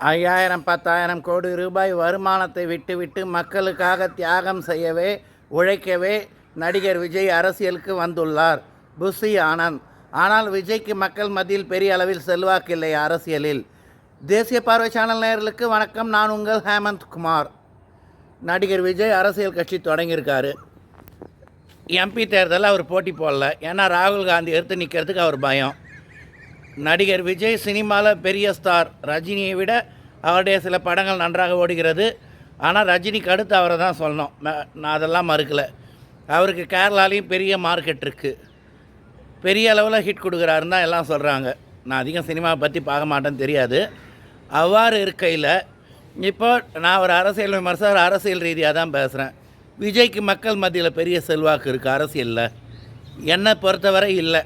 ஐயாயிரம் பத்தாயிரம் கோடி ரூபாய் வருமானத்தை விட்டுவிட்டு மக்களுக்காக தியாகம் செய்யவே உழைக்கவே நடிகர் விஜய் அரசியலுக்கு வந்துள்ளார். புஷி ஆனந்த். ஆனால் விஜய்க்கு மக்கள் மத்தியில் பெரிய அளவில் செல்வாக்கு இல்லை அரசியலில். தேசிய பார்வை சேனல் நேயர்களுக்கு வணக்கம். நான் உங்கள் ஹேமந்த் குமார். நடிகர் விஜய் அரசியல் கட்சி தொடங்கியிருக்காரு. எம்பி தேர்தலில் அவர் போட்டி போடல. ஏன்னா ராகுல் காந்தி எடுத்து நிற்கிறதுக்கு அவர் பயம். நடிகர் விஜய் சினிமாவில் பெரிய ஸ்டார் ரஜினியை விட அவருடைய சில படங்கள் நன்றாக ஓடுகிறது. ஆனால் ரஜினிக்கு அடுத்து அவரை தான் சொல்லணும். நான் அதெல்லாம் மறுக்கலை. அவருக்கு கேரளாலையும் பெரிய மார்க்கெட் இருக்குது பெரிய அளவில் ஹிட் கொடுக்குறாருன்னு தான் எல்லாம் சொல்கிறாங்க நான் அதிகம் சினிமாவை பற்றி பார்க்க மாட்டேன்னு தெரியாது. அவ்வாறு இருக்கையில் இப்போ நான் ஒரு அரசியல் விமர்சகர் அரசியல் ரீதியாக தான் பேசுகிறேன் விஜய்க்கு மக்கள் மத்தியில் பெரிய செல்வாக்கு இருக்குது அரசியலில். என்னை பொறுத்தவரை இல்லை.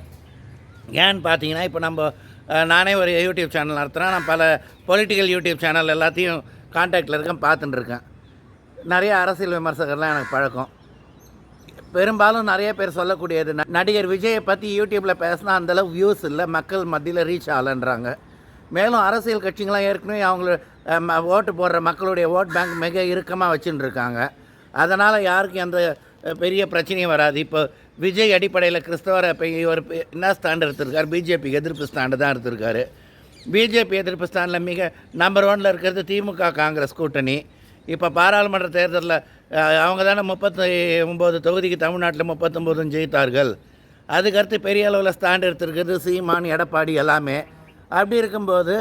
ஏன்னு பார்த்தீங்கன்னா இப்போ நம்ம நானே ஒரு யூடியூப் சேனல் நடத்துகிறேன் நான் பல பொலிட்டிக்கல் யூடியூப் சேனல் எல்லாத்தையும் காண்டாக்டில் இருக்கேன் பார்த்துட்டு இருக்கேன். நிறைய அரசியல் விமர்சகர்லாம் எனக்கு பழக்கம். பெரும்பாலும் நிறைய பேர் சொல்லக்கூடியது ந- நடிகர் விஜயை பற்றி யூடியூப்பில் பேசினா அந்தளவு வியூஸ் இல்லை மக்கள் மத்தியில் ரீச் ஆகலைன்றாங்க. மேலும் அரசியல் கட்சிங்களாம் ஏற்கனவே அவங்கள ம- ஓட்டு போடுற மக்களுடைய ஓட் பேங்க் மிக இறுக்கமாக வச்சுட்டு இருக்காங்க. அதனால் யாருக்கும் எந்த பெரிய பிரச்சனையும் வராது. இப்போ விஜய் அடிப்படையில் கிறிஸ்தவரை இப்போ இவர் என்ன ஸ்டாண்ட் எடுத்திருக்காரு? பிஜேபிக்கு எதிர்ப்பு ஸ்டாண்டு தான் எடுத்திருக்காரு. பிஜேபி எதிர்ப்பு ஸ்டாண்டில் மிக நம்பர் ஒனில் இருக்கிறது திமுக காங்கிரஸ் கூட்டணி. இப்போ பாராளுமன்ற தேர்தலில் அவங்க தானே முப்பத்தி ஒம்பது தொகுதிக்கு தமிழ்நாட்டில் முப்பத்தொம்போதும் ஜெயித்தார்கள். அதுக்கடுத்து பெரிய அளவில் ஸ்டாண்ட் எடுத்திருக்கிறது சீமான் எடப்பாடி எல்லாமே. அப்படி இருக்கும்போது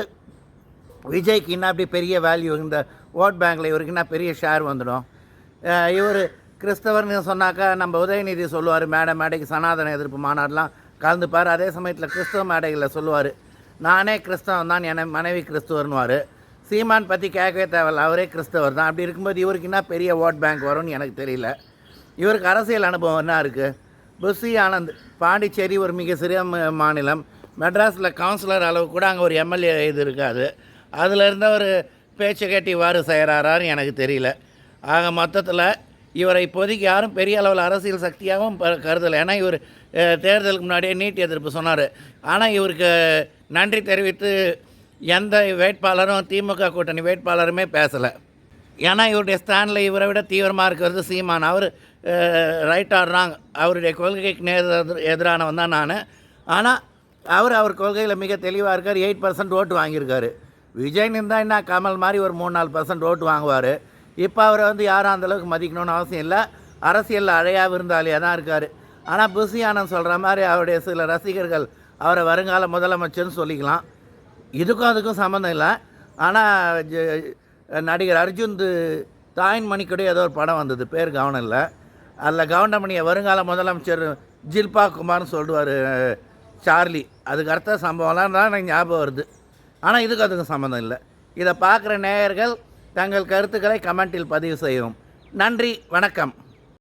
விஜய்க்கு என்ன அப்படி பெரிய வேல்யூ இந்த ஓட் பேங்க்கில் இவருக்கு என்ன பெரிய ஷேர் வந்துடும். இவர் கிறிஸ்தவர்னு சொன்னாக்கா நம்ம உதயநிதி சொல்லுவார் மேடை மேடைக்கு சனாதன எதிர்ப்பு மாநாடுலாம் கலந்துப்பார். அதே சமயத்தில் கிறிஸ்தவ மேடைகளில் சொல்லுவார் நானே கிறிஸ்தவன் தான் என மனைவி கிறிஸ்துவர்னுவார் சீமான் பற்றி கேட்கவே தேவையில்ல அவரே கிறிஸ்தவர் தான். அப்படி இருக்கும்போது இவருக்கு என்ன பெரிய ஓட் பேங்க் வரும்னு எனக்கு தெரியல. இவருக்கு அரசியல் அனுபவம் என்ன இருக்குது புஷி ஆனந்த் பாண்டிச்சேரி ஒரு மிக சிறிய மாநிலம். மெட்ராஸில் கவுன்சிலர் அளவு கூட அங்கே ஒரு எம்எல்ஏ இது இருக்காது. அதில் இருந்த ஒரு பேச்சு கேட்டி வாறு செய்கிறாரான்னு எனக்கு தெரியல. ஆக மொத்தத்தில் இவரை இப்போதைக்கு யாரும் பெரிய அளவில் அரசியல் சக்தியாகவும் ப- கருதலை. ஏன்னா இவர் தேர்தலுக்கு முன்னாடியே நீட் எதிர்ப்பு சொன்னார். ஆனால் இவருக்கு நன்றி தெரிவித்து எந்த வேட்பாளரும் திமுக கூட்டணி வேட்பாளருமே பேசலை. ஏன்னா இவருடைய ஸ்டாண்டில் இவரை விட தீவிரமாக இருக்கிறது சீமான். அவர் ரைட் ஆடுறாங்க அவருடைய கொள்கைக்கு நேர் எதிரானவன் தான் நான். ஆனால் அவர் அவர் கொள்கையில் மிக தெளிவாக இருக்கார். எயிட் பர்சன்ட் ஓட்டு வாங்கியிருக்காரு. விஜய் நின்றா என்ன கமல் மாதிரி ஒரு மூணு நாலு பர்சன்ட் ஓட்டு வாங்குவார். இப்போ அவரை வந்து யாரும் அந்தளவுக்கு மதிக்கணும்னு அவசியம் இல்லை. அரசியலில் அழையா விருந்தாளியாக தான் இருக்கார். ஆனால் புசி ஆனந்த் சொல்கிற மாதிரி அவருடைய சில ரசிகர்கள் அவரை வருங்கால முதலமைச்சர்னு சொல்லிக்கலாம். இதுக்கும் அதுக்கும் சம்மந்தம் இல்லை. ஆனால் நடிகர் அர்ஜுன் தாயின் மணிக்கூட ஏதோ ஒரு படம் வந்தது. பேர் கவனம் இல்லை. அதில் கவுண்டமணியை வருங்கால முதலமைச்சர் ஜில்பா குமார்னு சொல்லுவார் சார்லி. அதுக்கு அடுத்த சம்பவம்லாம் தான் எனக்கு ஞாபகம் வருது. ஆனால் இதுக்கு அதுக்கும் சம்மந்தம் இல்லை. இதை பார்க்குற நேயர்கள் தங்கள் கருத்துக்களை கமெண்ட்டில் பதிவு செய்யவும். நன்றி வணக்கம்.